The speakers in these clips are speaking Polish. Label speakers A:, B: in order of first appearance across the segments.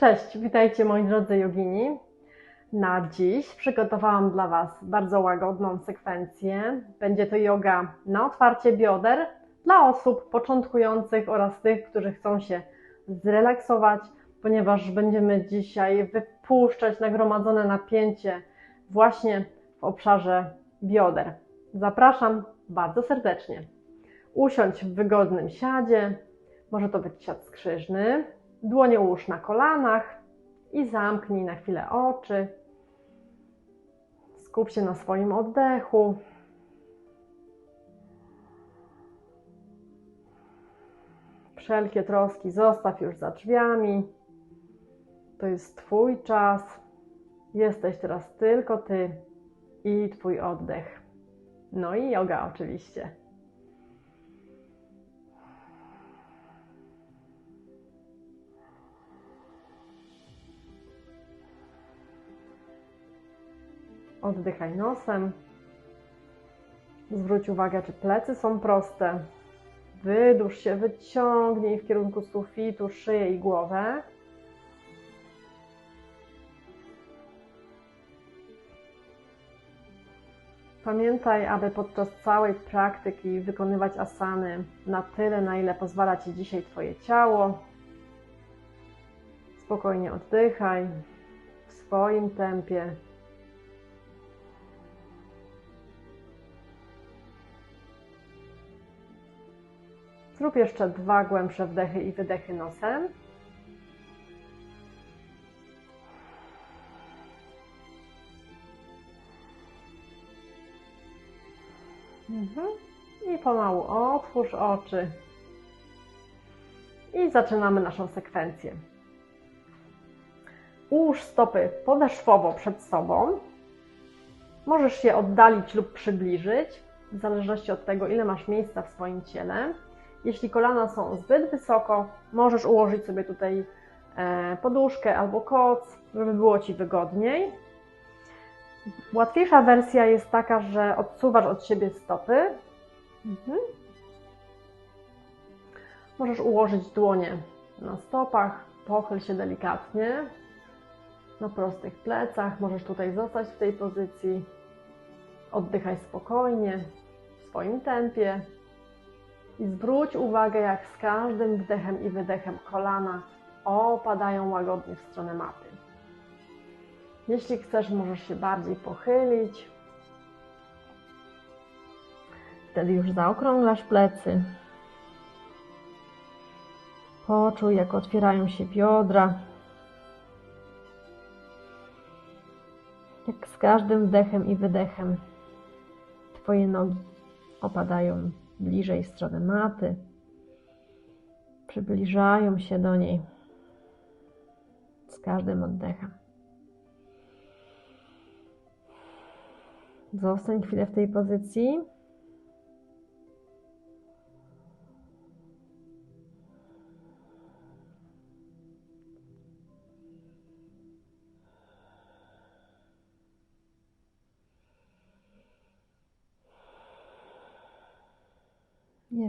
A: Cześć, witajcie moi drodzy jogini. Na dziś przygotowałam dla Was bardzo łagodną sekwencję. Będzie to yoga na otwarcie bioder dla osób początkujących oraz tych, którzy chcą się zrelaksować, ponieważ będziemy dzisiaj wypuszczać nagromadzone napięcie właśnie w obszarze bioder. Zapraszam bardzo serdecznie. Usiądź w wygodnym siadzie, może to być siad skrzyżny, dłonie ułóż na kolanach i zamknij na chwilę oczy. Skup się na swoim oddechu. Wszelkie troski zostaw już za drzwiami. To jest Twój czas. Jesteś teraz tylko Ty i Twój oddech. No i yoga oczywiście. Oddychaj nosem. Zwróć uwagę, czy plecy są proste. Wydłuż się, wyciągnij w kierunku sufitu szyję i głowę. Pamiętaj, aby podczas całej praktyki wykonywać asany na tyle, na ile pozwala Ci dzisiaj Twoje ciało. Spokojnie oddychaj w swoim tempie. Zrób jeszcze dwa głębsze wdechy i wydechy nosem. Mhm. I pomału otwórz oczy. I zaczynamy naszą sekwencję. Ułóż stopy podeszwowo przed sobą. Możesz je oddalić lub przybliżyć, w zależności od tego, ile masz miejsca w swoim ciele. Jeśli kolana są zbyt wysoko, możesz ułożyć sobie tutaj e, poduszkę albo koc, żeby było Ci wygodniej. Łatwiejsza wersja jest taka, że odsuwasz od siebie stopy. Mhm. Możesz ułożyć dłonie na stopach, pochyl się delikatnie, na prostych plecach. Możesz tutaj zostać w tej pozycji. Oddychaj spokojnie, w swoim tempie. I zwróć uwagę, jak z każdym wdechem i wydechem kolana opadają łagodnie w stronę maty. Jeśli chcesz, możesz się bardziej pochylić. Wtedy już zaokrąglasz plecy. Poczuj, jak otwierają się biodra. Jak z każdym wdechem i wydechem Twoje nogi opadają bliżej strony maty. Przybliżają się do niej z każdym oddechem. Zostań chwilę w tej pozycji.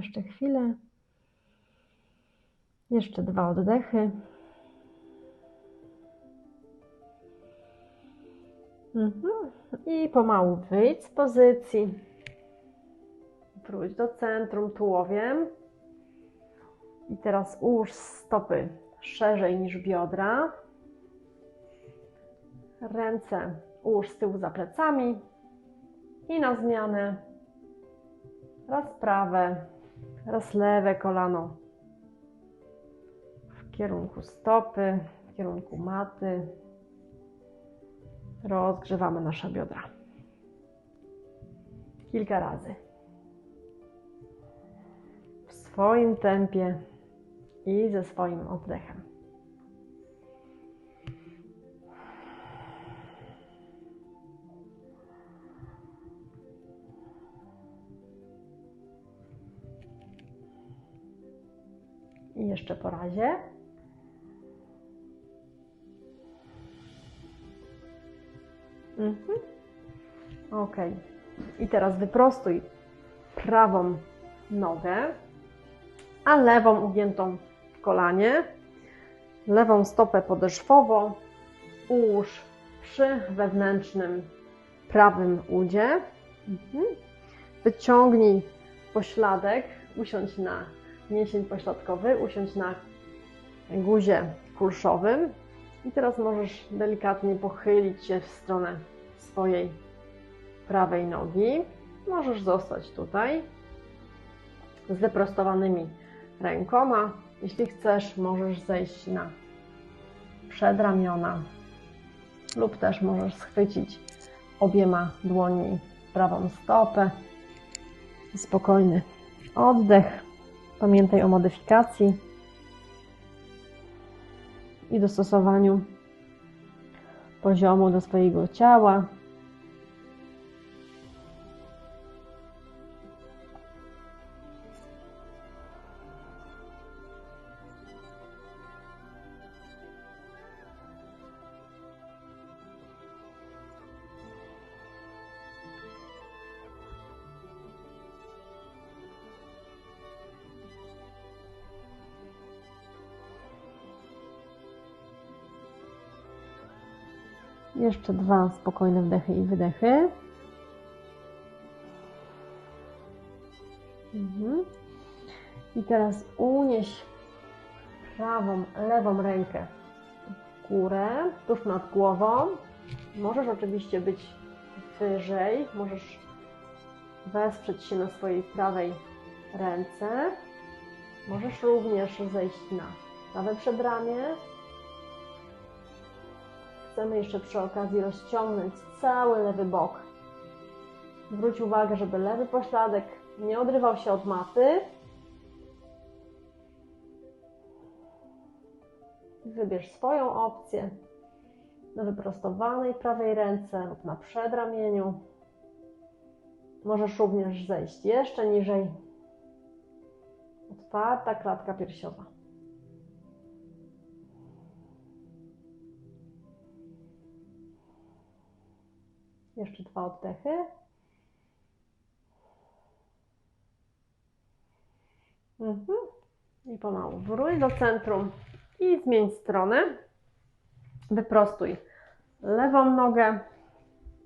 A: Jeszcze chwilę. Jeszcze dwa oddechy. Mhm. I pomału wyjdź z pozycji. Wróć do centrum tułowiem. I teraz ułóż stopy szerzej niż biodra. Ręce ułóż z tyłu za plecami. I na zmianę raz prawe, raz lewe kolano w kierunku stopy, w kierunku maty. Rozgrzewamy nasze biodra. Kilka razy. W swoim tempie i ze swoim oddechem. I jeszcze po razie. Mhm. Ok. I teraz wyprostuj prawą nogę, a lewą ugiętą w kolanie. lewą stopę podeszwowo, ułóż przy wewnętrznym prawym udzie. Mhm. Wyciągnij pośladek, usiądź na mięsień pośladkowy, usiądź na guzie kulszowym i teraz możesz delikatnie pochylić się w stronę swojej prawej nogi. Możesz zostać tutaj z wyprostowanymi rękoma. Jeśli chcesz, możesz zejść na przedramiona lub też możesz schwycić obiema dłoni prawą stopę. Spokojny oddech. Pamiętaj o modyfikacji i dostosowaniu poziomu do swojego ciała. Jeszcze dwa spokojne wdechy i wydechy. Mhm. I teraz unieś prawą, lewą rękę w górę, tuż nad głową. Możesz oczywiście być wyżej, możesz wesprzeć się na swojej prawej ręce. Możesz również zejść na prawe przedramię, Chcemy jeszcze przy okazji rozciągnąć cały lewy bok. Zwróć uwagę, żeby lewy pośladek nie odrywał się od maty. Wybierz swoją opcję na wyprostowanej prawej ręce lub na przedramieniu. Możesz również zejść jeszcze niżej. Otwarta klatka piersiowa. Jeszcze dwa oddechy. Mhm. I pomału wróć do centrum i zmień stronę. Wyprostuj lewą nogę,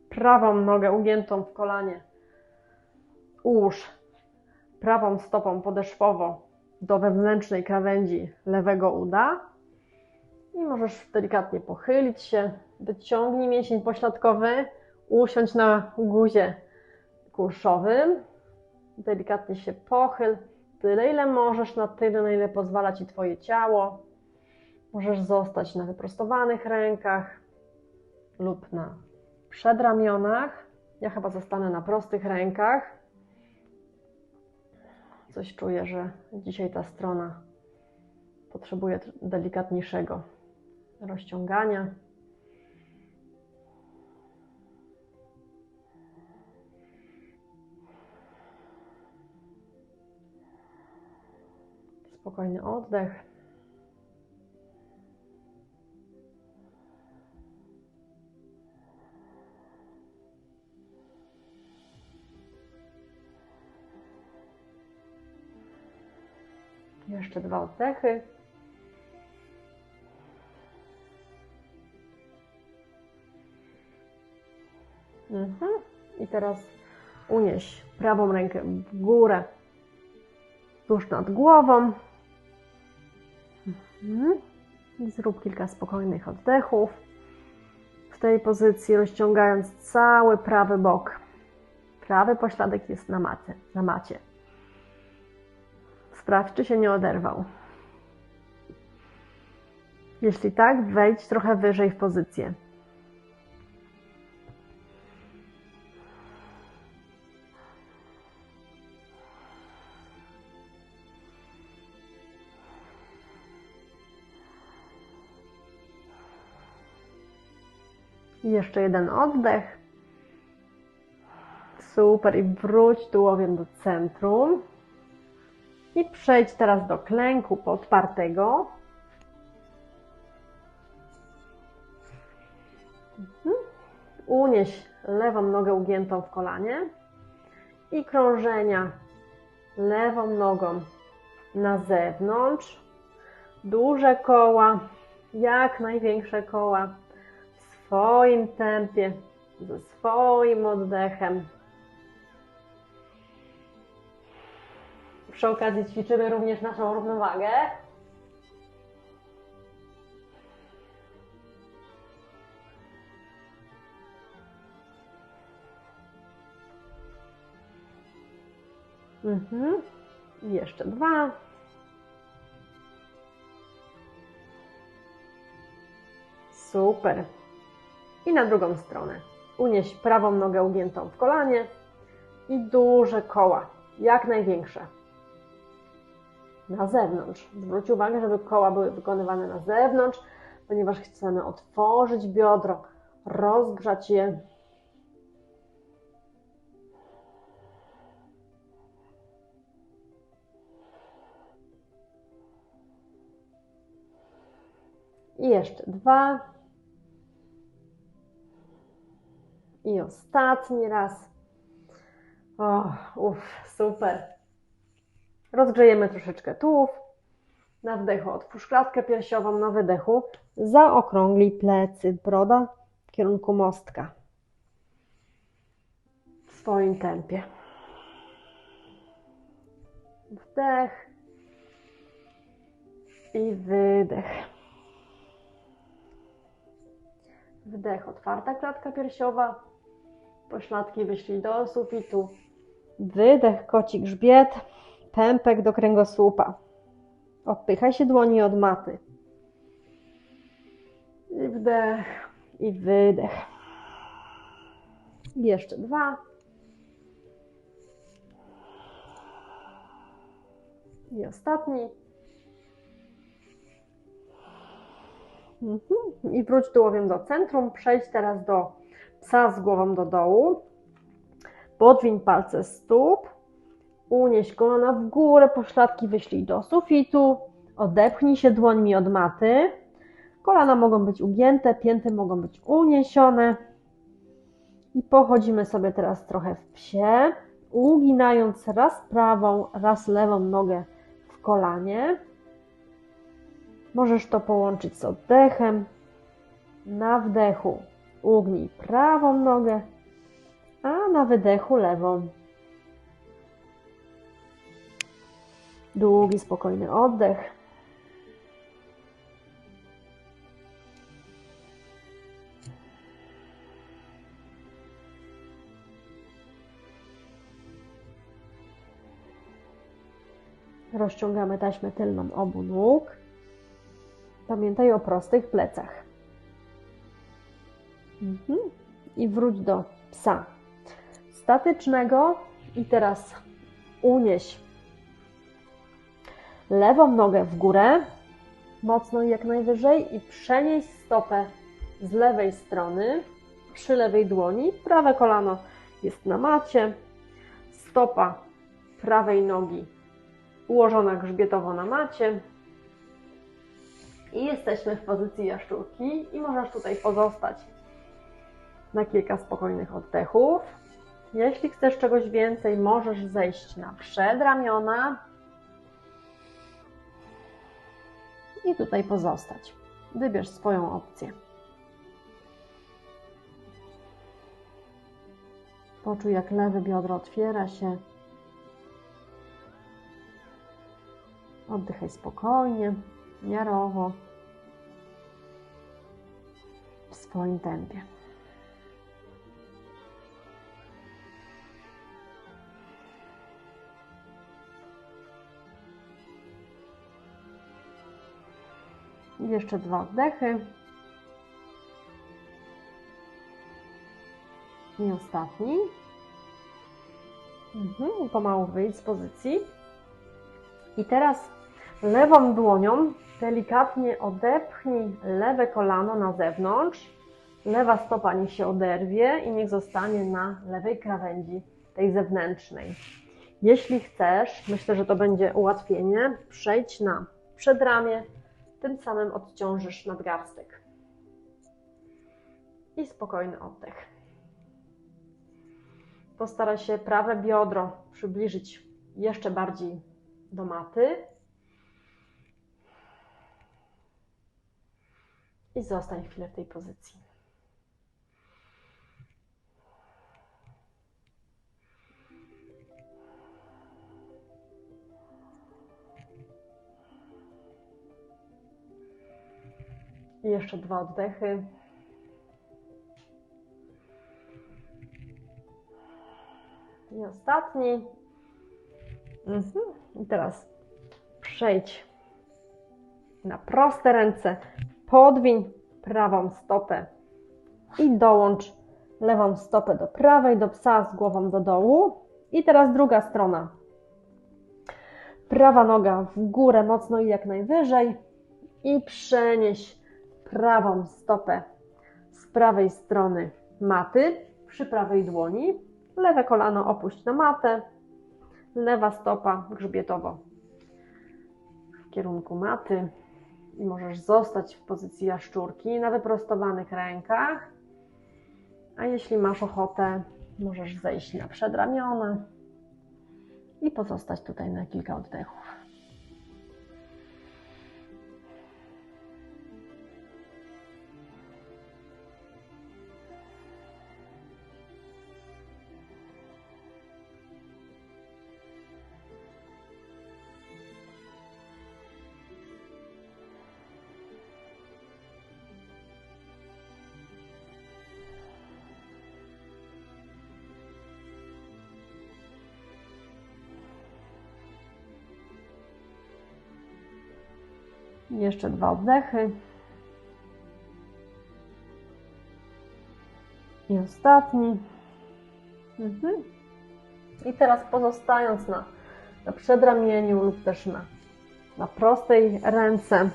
A: prawą nogę ugiętą w kolanie. Ułóż prawą stopą podeszwowo do wewnętrznej krawędzi lewego uda i możesz delikatnie pochylić się, wyciągnij mięsień pośladkowy, usiądź na guzie kurszowym, delikatnie się pochyl, tyle ile możesz, na tyle, na ile pozwala Ci Twoje ciało. Możesz zostać na wyprostowanych rękach lub na przedramionach. Ja chyba zostanę na prostych rękach. Coś czuję, że dzisiaj ta strona potrzebuje delikatniejszego rozciągania. Spokojny oddech. Jeszcze dwa oddechy. Mhm. I teraz unieś prawą rękę w górę, tuż nad głową. Mhm. Zrób kilka spokojnych oddechów. W tej pozycji rozciągając cały prawy bok. Prawy pośladek jest na macie. Na macie. Sprawdź, czy się nie oderwał. Jeśli tak, wejdź trochę wyżej w pozycję. Jeszcze jeden oddech. Super. I wróć tułowiem do centrum. I przejdź teraz do klęku podpartego. Mhm. Unieś lewą nogę ugiętą w kolanie i krążenia lewą nogą na zewnątrz, duże koła jak największe koła swoim tempie, ze swoim oddechem. Przy okazji ćwiczymy również naszą równowagę. Mhm. Jeszcze dwa. Super. I na drugą stronę. Unieś prawą nogę ugiętą w kolanie i duże koła, jak największe. Na zewnątrz. Zwróć uwagę, żeby koła były wykonywane na zewnątrz, ponieważ chcemy otworzyć biodro, rozgrzać je. I jeszcze dwa. I ostatni raz. O, uff, super. Rozgrzejemy troszeczkę tułów. Na wdechu otwórz klatkę piersiową, na wydechu zaokrąglij plecy, broda w kierunku mostka. W swoim tempie. Wdech i wydech. Wdech, otwarta klatka piersiowa. Pośladki wyszli do sufitu. Wydech, koci grzbiet, pępek do kręgosłupa. Odpychaj się dłoni od maty. I wdech, i wydech. Jeszcze dwa. I ostatni. Mhm. I wróć tułowiem do centrum. Przejdź teraz do psa z głową do dołu. Podwiń palce stóp. Unieś kolana w górę, pośladki wyślij do sufitu. Odepchnij się dłońmi od maty. Kolana mogą być ugięte, pięty mogą być uniesione. I pochodzimy sobie teraz trochę w psie, uginając raz prawą, raz lewą nogę w kolanie. Możesz to połączyć z oddechem. Na wdechu ugnij prawą nogę, a na wydechu lewą. Długi, spokojny oddech. Rozciągamy taśmę tylną obu nóg. Pamiętaj o prostych plecach. Mhm. I wróć do psa statycznego. I teraz unieś lewą nogę w górę, mocno jak najwyżej, i przenieś stopę z lewej strony przy lewej dłoni. Prawe kolano jest na macie, stopa prawej nogi ułożona grzbietowo na macie. I jesteśmy w pozycji jaszczurki i możesz tutaj pozostać na kilka spokojnych oddechów. Jeśli chcesz czegoś więcej, możesz zejść na przedramiona i tutaj pozostać. Wybierz swoją opcję. Poczuj, jak lewe biodro otwiera się. Oddychaj spokojnie, miarowo, w swoim tempie. Jeszcze dwa oddechy. I ostatni. Mhm, pomału wyjdź z pozycji. I teraz lewą dłonią delikatnie odepchnij lewe kolano na zewnątrz. Lewa stopa niech się oderwie i niech zostanie na lewej krawędzi, tej zewnętrznej. Jeśli chcesz, myślę, że to będzie ułatwienie, przejdź na przedramię, tym samym odciążysz nadgarstek. I spokojny oddech. Postaraj się prawe biodro przybliżyć jeszcze bardziej do maty. I zostań chwilę w tej pozycji. I jeszcze dwa oddechy. I ostatni. Mhm. I teraz przejdź na proste ręce. Podwiń prawą stopę i dołącz lewą stopę do prawej, do psa z głową do dołu. I teraz druga strona. Prawa noga w górę mocno i jak najwyżej. I przenieś prawą stopę z prawej strony maty przy prawej dłoni. Lewe kolano opuść na matę. Lewa stopa grzbietowo w kierunku maty. I możesz zostać w pozycji jaszczurki na wyprostowanych rękach. A jeśli masz ochotę, możesz zejść na przedramiona i pozostać tutaj na kilka oddechów. Jeszcze dwa oddechy. I ostatni. Mhm. I teraz pozostając na, na przedramieniu lub też na, na prostej ręce,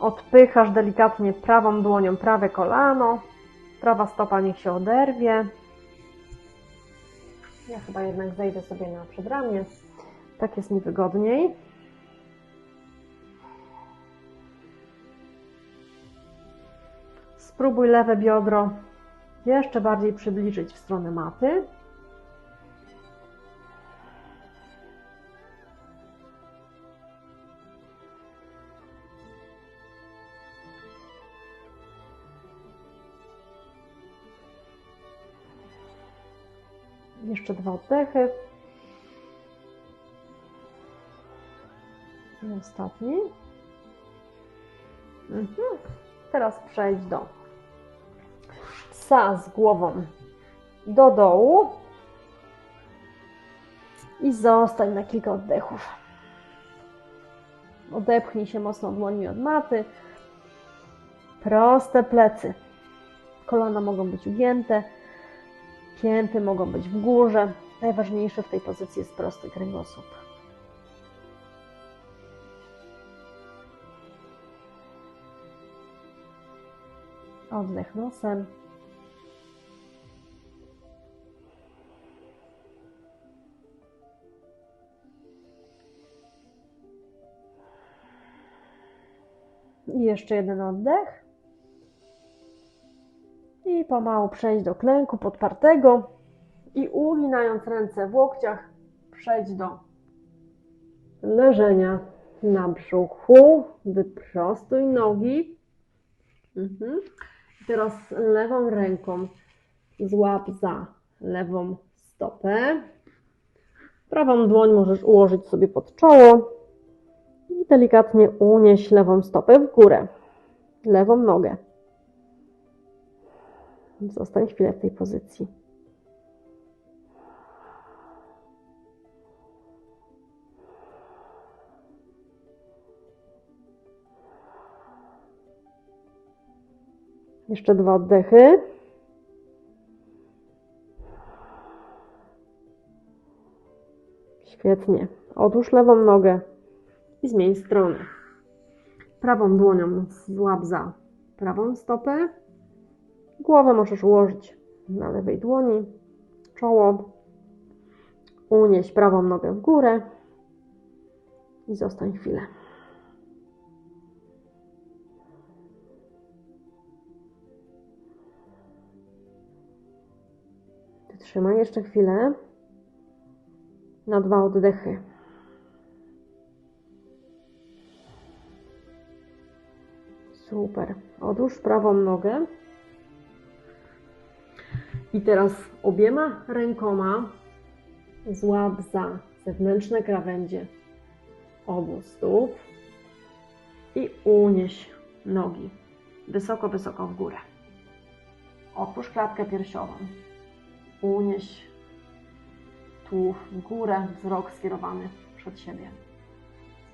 A: odpychasz delikatnie prawą dłonią prawe kolano. Prawa stopa niech się oderwie. Ja chyba jednak zejdę sobie na przedramię. Tak jest mi wygodniej. Spróbuj lewe biodro jeszcze bardziej przybliżyć w stronę maty. Jeszcze dwa oddechy. I ostatni. Mhm. Teraz przejdź do psa z głową do dołu i zostań na kilka oddechów. Odepchnij się mocno dłońmi od maty. Proste plecy. Kolana mogą być ugięte, pięty mogą być w górze. Najważniejsze w tej pozycji jest prosty kręgosłup. Oddech nosem. I jeszcze jeden oddech. I pomału przejść do klęku podpartego. I uginając ręce w łokciach, przejść do leżenia na brzuchu. Wyprostuj nogi. Mhm. Teraz lewą ręką złap za lewą stopę. Prawą dłoń możesz ułożyć sobie pod czoło i delikatnie unieś lewą stopę w górę, lewą nogę. Zostań chwilę w tej pozycji. Jeszcze dwa oddechy. Świetnie. Odłóż lewą nogę i zmień stronę. Prawą dłonią złap za prawą stopę. Głowę możesz ułożyć na lewej dłoni, czoło. Unieś prawą nogę w górę i zostań chwilę. Trzymaj jeszcze chwilę na dwa oddechy. Super. Odłóż prawą nogę. I teraz obiema rękoma złap za zewnętrzne krawędzie obu stóp i unieś nogi wysoko, wysoko w górę. Otwórz klatkę piersiową. Unieś tułów w górę, wzrok skierowany przed siebie.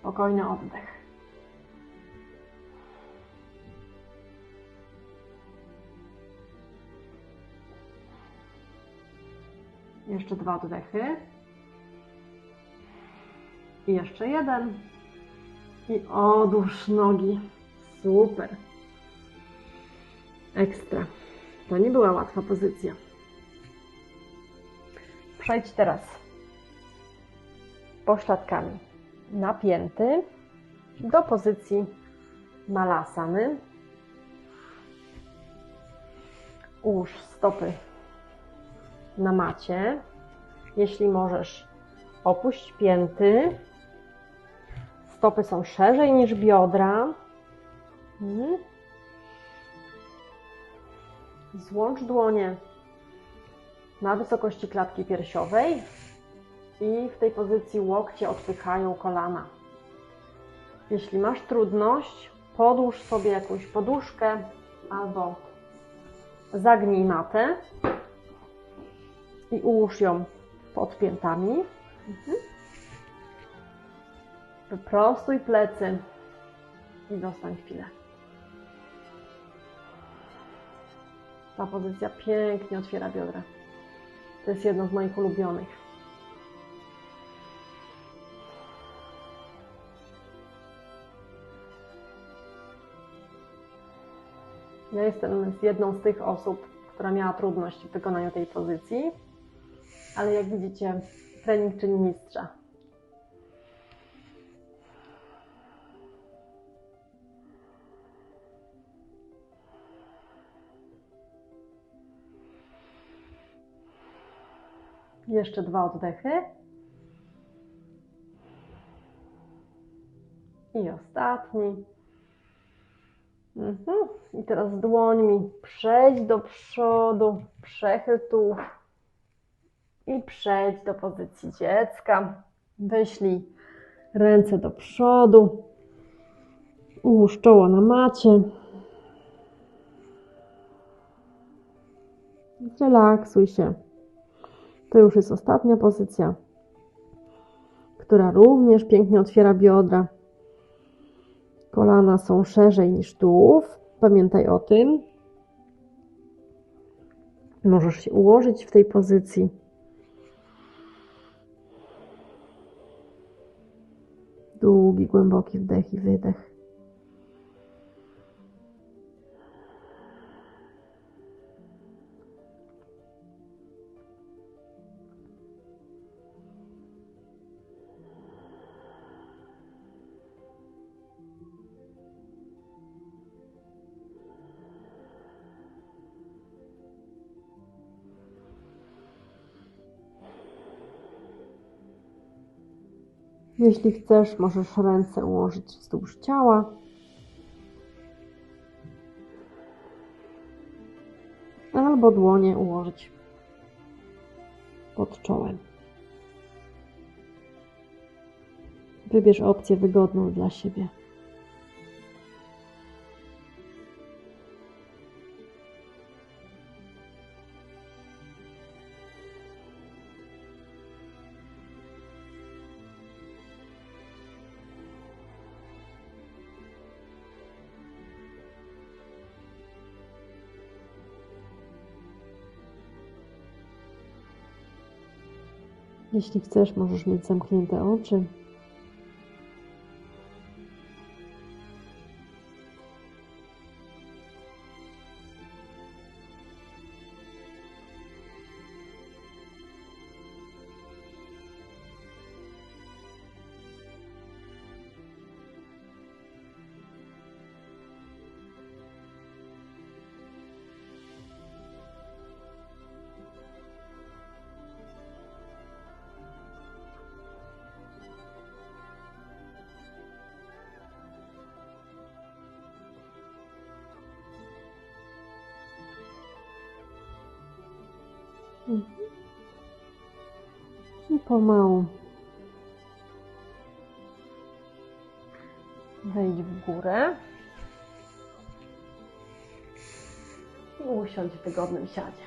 A: Spokojny oddech. Jeszcze dwa oddechy. I jeszcze jeden. I odłóż nogi. Super. Ekstra. To nie była łatwa pozycja. Przejdź teraz pośladkami napięty do pozycji malasany. Ułóż stopy na macie. Jeśli możesz, opuść pięty. Stopy są szerzej niż biodra. Mhm. Złącz dłonie na wysokości klatki piersiowej i w tej pozycji łokcie odpychają kolana. Jeśli masz trudność, podłóż sobie jakąś poduszkę albo zagnij matę i ułóż ją pod piętami. Mhm. Wyprostuj plecy i zostań chwilę. Ta pozycja pięknie otwiera biodra. To jest jedno z moich ulubionych. Ja jestem z jedną z tych osób, która miała trudność w wykonaniu tej pozycji, ale jak widzicie, trening czyni mistrza. Jeszcze dwa oddechy. I ostatni. Mhm. I teraz dłońmi przejdź do przodu, przechyl tu i przejdź do pozycji dziecka. Wyślij ręce do przodu. Ułóż czoło na macie. Zrelaksuj się. To już jest ostatnia pozycja, która również pięknie otwiera biodra. Kolana są szerzej niż tułów. Pamiętaj o tym. Możesz się ułożyć w tej pozycji. Długi, głęboki wdech i wydech. Jeśli chcesz, możesz ręce ułożyć wzdłuż ciała. Albo dłonie ułożyć pod czołem. Wybierz opcję wygodną dla siebie. Jeśli chcesz, możesz mieć zamknięte oczy. Pomału. Wejdź w górę. I usiądź w wygodnym siadzie.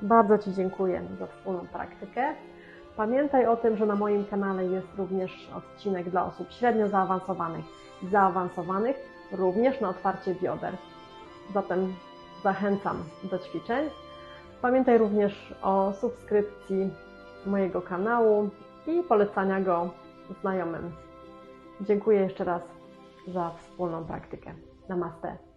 A: Bardzo Ci dziękuję za wspólną praktykę. Pamiętaj o tym, że na moim kanale jest również odcinek dla osób średnio zaawansowanych i zaawansowanych, również na otwarcie bioder. Zatem zachęcam do ćwiczeń. Pamiętaj również o subskrypcji mojego kanału i polecania go znajomym. Dziękuję jeszcze raz za wspólną praktykę. Namaste.